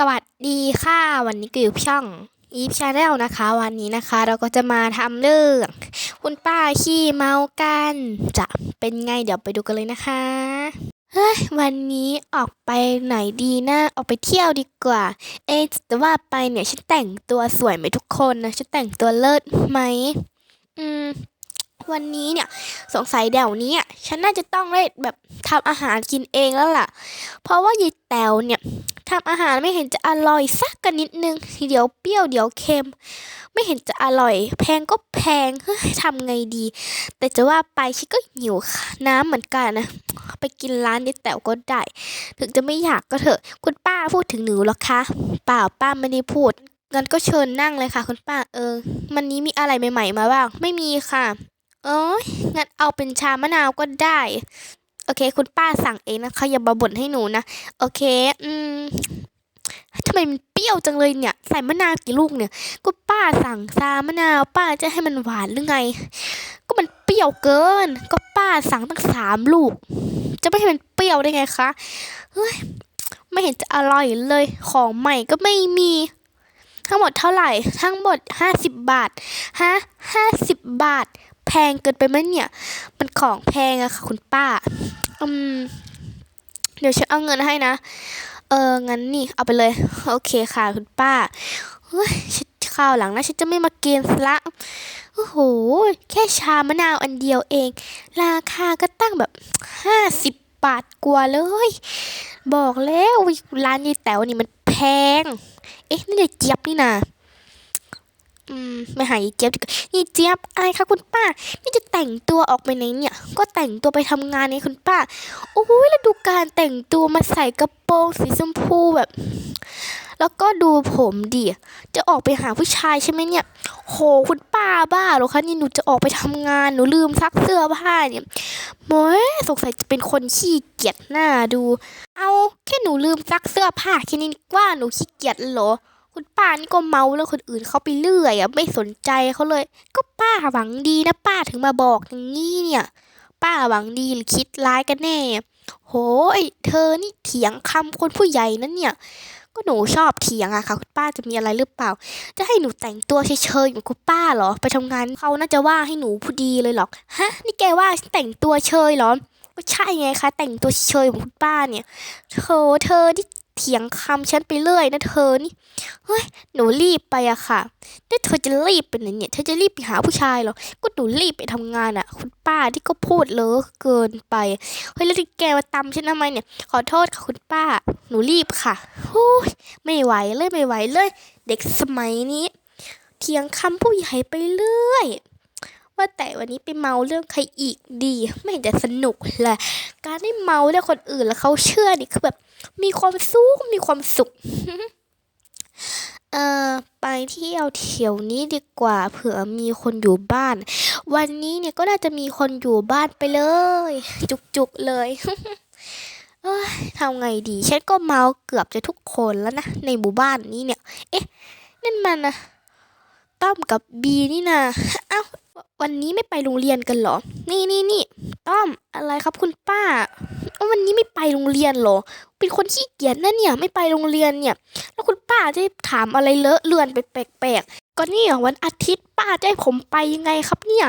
สวัสดีค่ะ วันนี้ก็อยู่ช่องอีฟชาแนลนะคะ วันนี้นะคะ เราก็จะมาทำเรื่อง คุณป้าขี้เมากัน จะเป็นไงเดี๋ยวไปดูกันเลยนะคะเฮ้ยวันนี้ออกไปไหนดีนะออกไปเที่ยวดีกว่า เอ๊แต่ว่าไปเนี่ยฉันแต่งตัวสวยไหมทุกคนนะฉันแต่งตัวเลิศไหมอืมวันนี้เนี่ยสงสัยเดี๋ยวนี้ฉันน่าจะต้องได้แบบทำอาหารกินเองแล้วล่ะ เพราะว่ายายแตวเนี่ย ทำอาหารไม่เห็นจะอร่อยสักกันนิดนึงเดี๋ยวเปรี้ยวเดี๋ยวเค็ม ไม่เห็นจะอร่อย แพงก็แพงเฮ้ยทำไงดี แต่จะว่าไปฉันก็หิวน้ำเหมือนกันนะไปกินร้านยายแต๋วก็ได้ ถึงจะไม่อยากก็เถอะ คุณป้าพูดถึงหนูหรอคะเปล่าป้าไม่ได้พูดงั้นก็เชิญนั่งเลยค่ะ คุณป้าเออวันนี้มีอะไรใหม่ๆมาบ้างไม่มีค่ะเอ้ยงั้นเอาเป็นชามะนาวก็ได้ โอเค คุณป้าสั่งเองนะคะอย่ามาบ่นให้หนูนะ โอเค อืมทำไมมันเปรี้ยวจังเลยเนี่ย ใส่มะนาวกี่ลูกเนี่ย ก็ป้าสั่งชามะนาว ป้าจะให้มันหวานหรือไง ก็มันเปรี้ยวเกิน ก็ป้าสั่งตั้งสามลูก จะไม่ให้มันเปรี้ยวได้ไงคะเฮ้ยไม่เห็นจะอร่อยเลย ของใหม่ก็ไม่มี ทั้งหมดเท่าไหร่ ทั้งหมดห้าสิบบาท ฮะห้าสิบบาท แพงเกินไปไหมเนี่ย มันของแพงอะค่ะคุณป้า อืม เดี๋ยวฉันเอาเงินให้นะ เออ งั้นนี่ เอาไปเลย โอเคค่ะคุณป้า เฮ้ยฉันข้าวหลังนะฉันจะไม่มาเกณฑ์ละ โอ้โห แค่ชามะนาวอันเดียวเอง ราคาก็ตั้งแบบห้าสิบบาทกว่าเลย บอกแล้วร้านยายแต๋วนี่มันแพง เอ๊ะนี่ยายเจี๊ยบนี่นา อืมไม่หายายเจี๊ยบดีกว่านี่เจี๊ยบอะไรคะคุณป้า นี่จะแต่งตัวออกไปไหนเนี่ย ก็แต่งตัวไปทำงานนี่คุณป้า โอ้ยแล้วดูการแต่งตัวมาใส่กระโปรงสีชมพูแบบ แล้วก็ดูผมดิ จะออกไปหาผู้ชายใช่ไหมเนี่ย โหคุณป้าบ้าหรอคะนี่หนูจะออกไปทำงานหนูลืมซักเสื้อผ้าเนี่ยโมยสงสัยจะเป็นคนขี้เกียจหน้าดู เอาแค่หนูลืมซักเสื้อผ้าแค่นี้ว่าหนูขี้เกียจเหรอ คุณป้านี่ก็เมาแล้วคนอื่นเขาไปเรื่อยอะไม่สนใจเขาเลย ก็ป้าหวังดีนะป้าถึงมาบอกอย่างนี้เนี่ย ป้าหวังดีหรือคิดร้ายกันแน่ โหยเธอนี่เถียงคำคนผู้ใหญ่นั่นเนี่ย ก็หนูชอบเถียงอะค่ะ คุณป้าจะมีอะไรหรือเปล่า จะให้หนูแต่งตัวเฉยๆอย่างคุณป้าเหรอ ไปทำงานเขาน่าจะว่าให้หนูผู้ดีเลยหรอกฮะ นี่แกว่าฉันแต่งตัวเชยเหรอก็ใช่ไงคะ แต่งตัวเชยของคุณป้าเนี่ยเธอเธอที่ เถียงคำฉันไปเรื่อยนะเธอนี่ เฮ้ย หนูรีบไปอะค่ะแต่เธอจะรีบไปไหนเนี่ย เธอจะรีบไปหาผู้ชายเหรอ ก็หนูรีบไปทำงานอะคุณป้าที่ก็พูดเลอะเกินไป เฮ้ย แล้วที่แกมาตำฉันทำไมเนี่ย ขอโทษค่ะคุณป้า หนูรีบค่ะโอ้ยไม่ไหวเลยไม่ไหวเลย เด็กสมัยนี้ เถียงคำผู้ใหญ่ไปเรื่อย ว่าแต่วันนี้ไปเมาเรื่องใครอีกดี ไม่เห็นจะสนุกเลยการได้เมาเรื่องคนอื่นแล้วเขาเชื่อนี่คือแบบมีความสุขมีความสุขเอ่อไปเที่ยวเที่ยวนี้ดีกว่าเผื่อมีคนอยู่บ้าน วันนี้เนี่ยก็น่าจะมีคนอยู่บ้านไปเลย จุกๆเลยเอ้ยทำไงดี ฉันก็เมาเกือบจะทุกคนแล้วนะ ในหมู่บ้านนี้เนี่ย เอ๊ะ นั่นมันนะ ต้อมกับบีนี่นะเอ้าวันนี้ไม่ไปโรงเรียนกันเหรอ นี่นี่นี่ต้อมอะไรครับคุณป้าอ้าวันนี้ไม่ไปโรงเรียนเหรอ เป็นคนขี้เกียจนะเนี่ยไม่ไปโรงเรียนเนี่ย แล้วคุณป้าจะถามอะไรเลอะเลือนไปแปลกๆก็นี่วันอาทิตย์ป้าจะให้ผมไปยังไงครับเนี่ย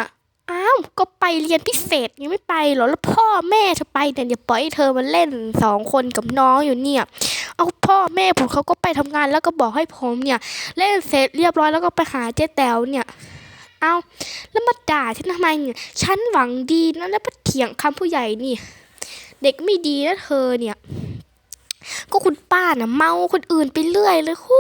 อ้าวก็ไปเรียนพิเศษยังไม่ไปเหรอแล้วพ่อแม่เธอไปเนี่ยอย่าปล่อยให้เธอมาเล่นสองคนกับน้องอยู่เนี่ย เอาพ่อแม่ผมเขาก็ไปทำงานแล้วก็บอกให้ผมเนี่ย เล่นเสร็จเรียบร้อยแล้วก็ไปหาเจ๊แต๋วเนี่ยเอาแล้วมาด่าฉันทำไมเนี่ยฉันหวังดีนะแล้วมาเถียงคำผู้ใหญ่นี่ เด็กไม่ดีนะเธอเนี่ย ก็คุณป้าน่ะเมาคนอื่นไปเรื่อยเลยคู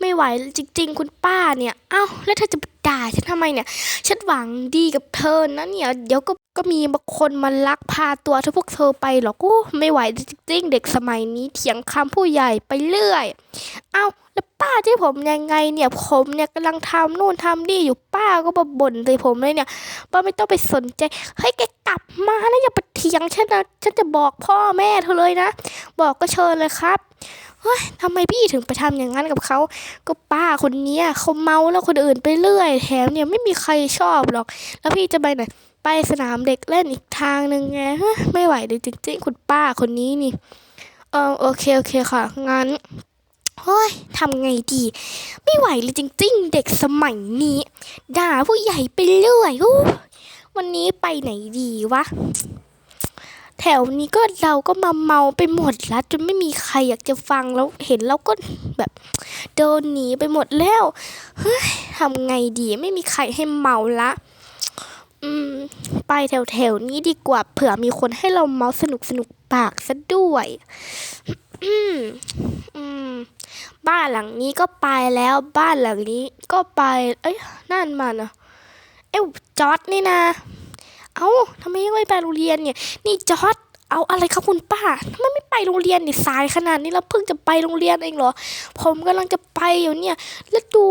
ไม่ไหวจริง ๆ คุณป้าเนี่ย เอ้าแล้วเธอจะด่าฉันทำไมเนี่ย ฉันหวังดีกับเธอนะเนี่ย เดี๋ยวก็ก็มีบางคนมาลักพาตัวเธอพวกเธอไปหรอกกูไม่ไหวจริงๆเด็กสมัยนี้เถียงคำผู้ใหญ่ไปเรื่อย เอ้าแล้วป้าจะให้ผมยังไงเนี่ยผมเนี่ยกำลังทำนู่นทำนี่อยู่ป้าก็บ่นใส่ผมเลยเนี่ยป้าไม่ต้องไปสนใจเฮ้ยแก กลับมานะอย่าไปเถียงฉันนะฉันจะบอกพ่อแม่เธอเลยนะ บอกก็เชิญเลยครับเฮ้ยทำไมพี่ถึงไปทำอย่างนั้นกับเขา ก็ป้าคนเนี้ยเขาเมาแล้วคนอื่นไปเรื่อย แถมเนี่ยไม่มีใครชอบหรอก แล้วพี่จะไปไหนไปสนามเด็กเล่นอีกทางหนึ่งไงไม่ไหวเลยจริงๆคุณป้าคนนี้นี่ เออโอเคโอเคค่ะงั้นฮ้ยทำไงดี ไม่ไหวเลยจริง ๆ เด็กสมัยนี้ ด่าผู้ใหญ่ไปเรื่อยอู้ วันนี้ไปไหนดีวะ แถวนี้ก็เราก็มาเมาไปหมดแล้วจนไม่มีใครอยากจะฟังแล้วเห็นเราก็แบบเดินหนีไปหมดแล้วเฮ้ยทำไงดีไม่มีใครให้เมาละ อืม ไปแถวแถวนี้ดีกว่า เผื่อมีคนให้เราเมาสนุกสนุกปากซะด้วยอืมอืม บ้านหลังนี้ก็ไปแล้วบ้านหลังนี้ก็ไป เอ้ยนั่นมันอะ เอ้วจอร์ดนี่นะ เอ้าทำไมยังไม่ไปโรงเรียนเนี่ย นี่จอร์ดเอาอะไรครับคุณป้าทำไมไม่ไปโรงเรียนเนี่ยสายขนาดนี้แล้วเพิ่งจะไปโรงเรียนเองเหรอ ผมกำลังจะไปอยู่เนี่ย แล้วดู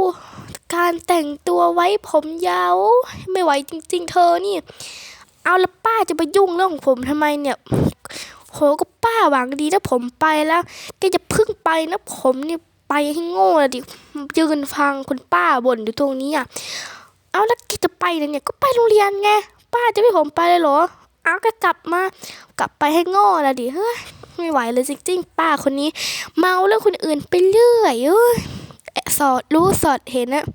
การแต่งตัวไว้ผมยาวไม่ไหวจริง ๆ เธอนี่ เอาแล้วป้าจะไปยุ่งเรื่องของผมทำไมเนี่ยโหก็ป้าหวังดีถ้าผมไปแล้วแกจะพึ่งไปนะผมเนี่ยไปให้โง่เลยดิยืนฟังคุณป้าบ่นอยู่ตรงนี้อะ เอาแล้วแกจะไปเนี่ยก็ไปโรงเรียนไงป้าจะไม่ให้ผมไปเลยเหรอเอาก็กลับมากลับไปให้โง่ละดิเฮ้ยไม่ไหวเลยจริงๆป้าคนนี้ เมาเรื่องคนอื่นไปเรื่อยเอ้ยแอสอดรู้สอดเห็นนะ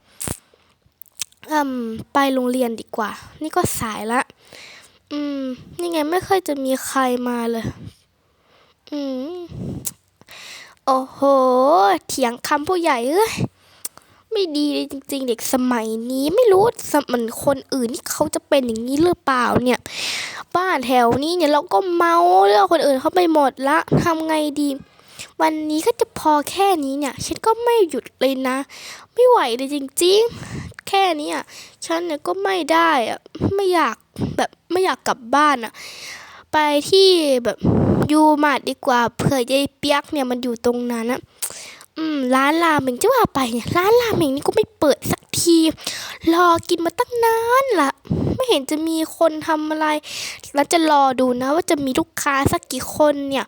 อืมไปโรงเรียนดีกว่า นี่ก็สายละ อืม นี่ไงไม่ค่อยจะมีใครมาเลย อืม โอ้โห เถียงคำผู้ใหญ่เอ้ย ไม่ดีเลยจริง ๆ เด็กสมัยนี้ไม่รู้สมมันคนอื่นนี่เขาจะเป็นอย่างนี้หรือเปล่าเนี่ย บ้านแถวนี้เนี่ยเราก็เมาเรื่องคนอื่นเขาไปหมดละทำไงดี วันนี้ก็จะพอแค่นี้เนี่ย ฉันก็ไม่หยุดเลยนะ ไม่ไหวเลยจริง ๆ แค่นี้อะฉันเนี่ยก็ไม่ได้อะไม่อยากแบบไม่อยากกลับบ้านอะไปที่แบบยูมาร์ทดีกว่าเผื่อยายเปียกเนี่ยมันอยู่ตรงนั้นอะ อืมร้านราเมงจะว่าไปเนี่ยร้านราเมงนี่ก็ไม่เปิดสักที รอกินมาตั้งนานละไม่เห็นจะมีคนทำอะไร แล้วจะรอดูนะ ว่าจะมีลูกค้าสักกี่คนเนี่ย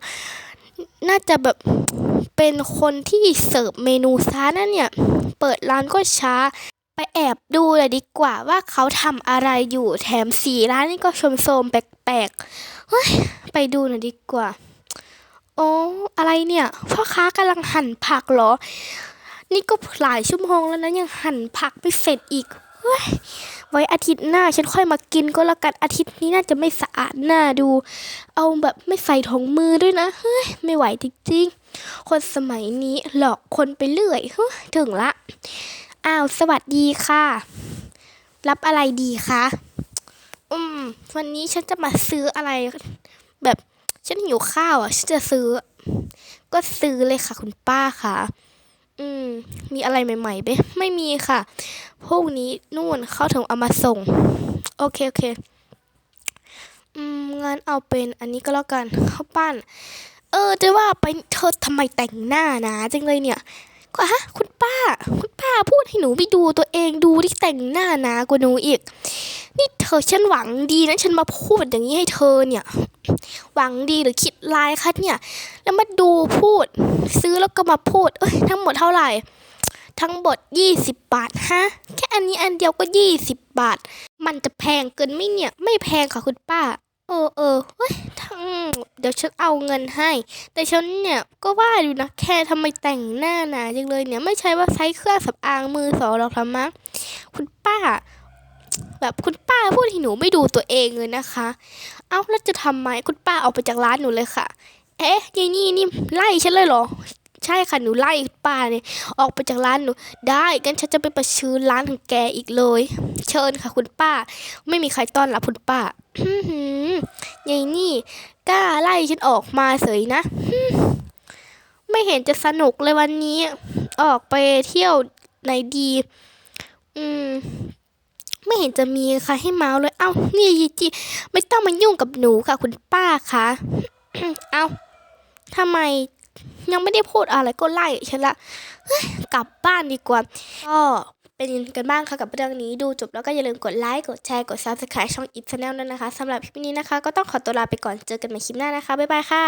น่าจะแบบเป็นคนที่เสิร์ฟเมนูช้านั่นเนี่ย เปิดร้านก็ช้า ไปแอบดูเลยดีกว่าว่าเขาทำอะไรอยู่แถมสีร้านนี่ก็ชมโทรมแปลกๆเฮ้ยไปดูหน่อยดีกว่า โอ้อะไรเนี่ย พ่อค้ากำลังหั่นผักเหรอ นี่ก็หลายชั่วโมงแล้วนะยังหั่นผักไม่เสร็จอีกเฮ้ยไว้อาทิตย์หน้าฉันค่อยมากินก็แล้วกันอาทิตย์นี้น่าจะไม่สะอาดหน้าดู เอาแบบไม่ใส่ถุงมือด้วยนะเฮ้ยไม่ไหวจริงๆ คนสมัยนี้หลอกคนไปเรื่อยเฮ้ยถึงละอ้าวสวัสดีค่ะ รับอะไรดีคะอืม วันนี้ฉันจะมาซื้ออะไรแบบ ฉันหิวข้าวอะ ฉันจะซื้อ ก็ซื้อเลยค่ะคุณป้าค่ะ อืม มีอะไรใหม่ๆไหมไม่มีค่ะพรุ่งนี้นู่นเขาถึงเอามาส่ง โอเคโอเค อืม งั้นเอาเป็นอันนี้ก็แล้วกันข้าวปั้น เออจะว่าไปเธอทำไมแต่งหน้านะจังเลยเนี่ย ก็ฮะคุณป้า คุณป้าพูดให้หนูไปดูตัวเองดูที่แต่งหน้าหนากว่าหนูอีก นี่เธอฉันหวังดีนะฉันมาพูดอย่างนี้ให้เธอเนี่ย หวังดีหรือคิดร้ายคะเนี่ย แล้วมาดูพูด ซื้อแล้วก็มาพูด เอ้ยทั้งหมดเท่าไหร่ ทั้งหมด20 บาทฮะ แค่อันนี้อันเดียวก็ 20 บาท มันจะแพงเกินไหมเนี่ย ไม่แพงค่ะคุณป้า เออเออเฮ้ยทั้งเดี๋ยวฉันเอาเงินให้ แต่ฉันเนี่ยก็ว่าอยู่นะแค่ทำไมแต่งหน้าหนาจังเลยเนี่ยไม่ใช่ว่าใช้เครื่องสำอางมือสองหรอกทำมั้งคุณป้า แบบคุณป้าพูดให้หนูไม่ดูตัวเองเลยนะคะ เอ้าแล้วจะทำไมคุณป้าออกไปจากร้านหนูเลยค่ะ เอ๊ะยายนี่นี่ไล่ฉันเลยเหรอ ใช่ค่ะหนูไล่ป้าเนี่ยออกไปจากร้านหนู ได้งั้นฉันจะไปประชือร้านของแกอีกเลย เชิญค่ะ คุณป้า ไม่มีใครต้อนรับคุณป้า ยายนี่กล้าไล่ฉันออกมาเสยนะ ไม่เห็นจะสนุกเลยวันนี้ ออกไปเที่ยวไหนดี อืม ไม่เห็นจะมีใครให้เมาเลย เอ้า นี่ยีจีไม่ต้องมายุ่งกับหนูค่ะ คุณป้าคะเอ้าทำไมยังไม่ได้พูดอะไรก็ไล่ฉันละกลับบ้านดีกว่าก็ เป็นกันบ้างค่ะกับเรื่องนี้ดูจบแล้วก็อย่าลืมกดไลค์กดแชร์กด subscribe ช่อง i t Channel ด้วยนะคะสำหรับคลิปนี้นะคะ ก็ต้องขอตัวลาไปก่อนเจอกันใหม่คลิปหน้านะคะ บ๊ายบายค่ะ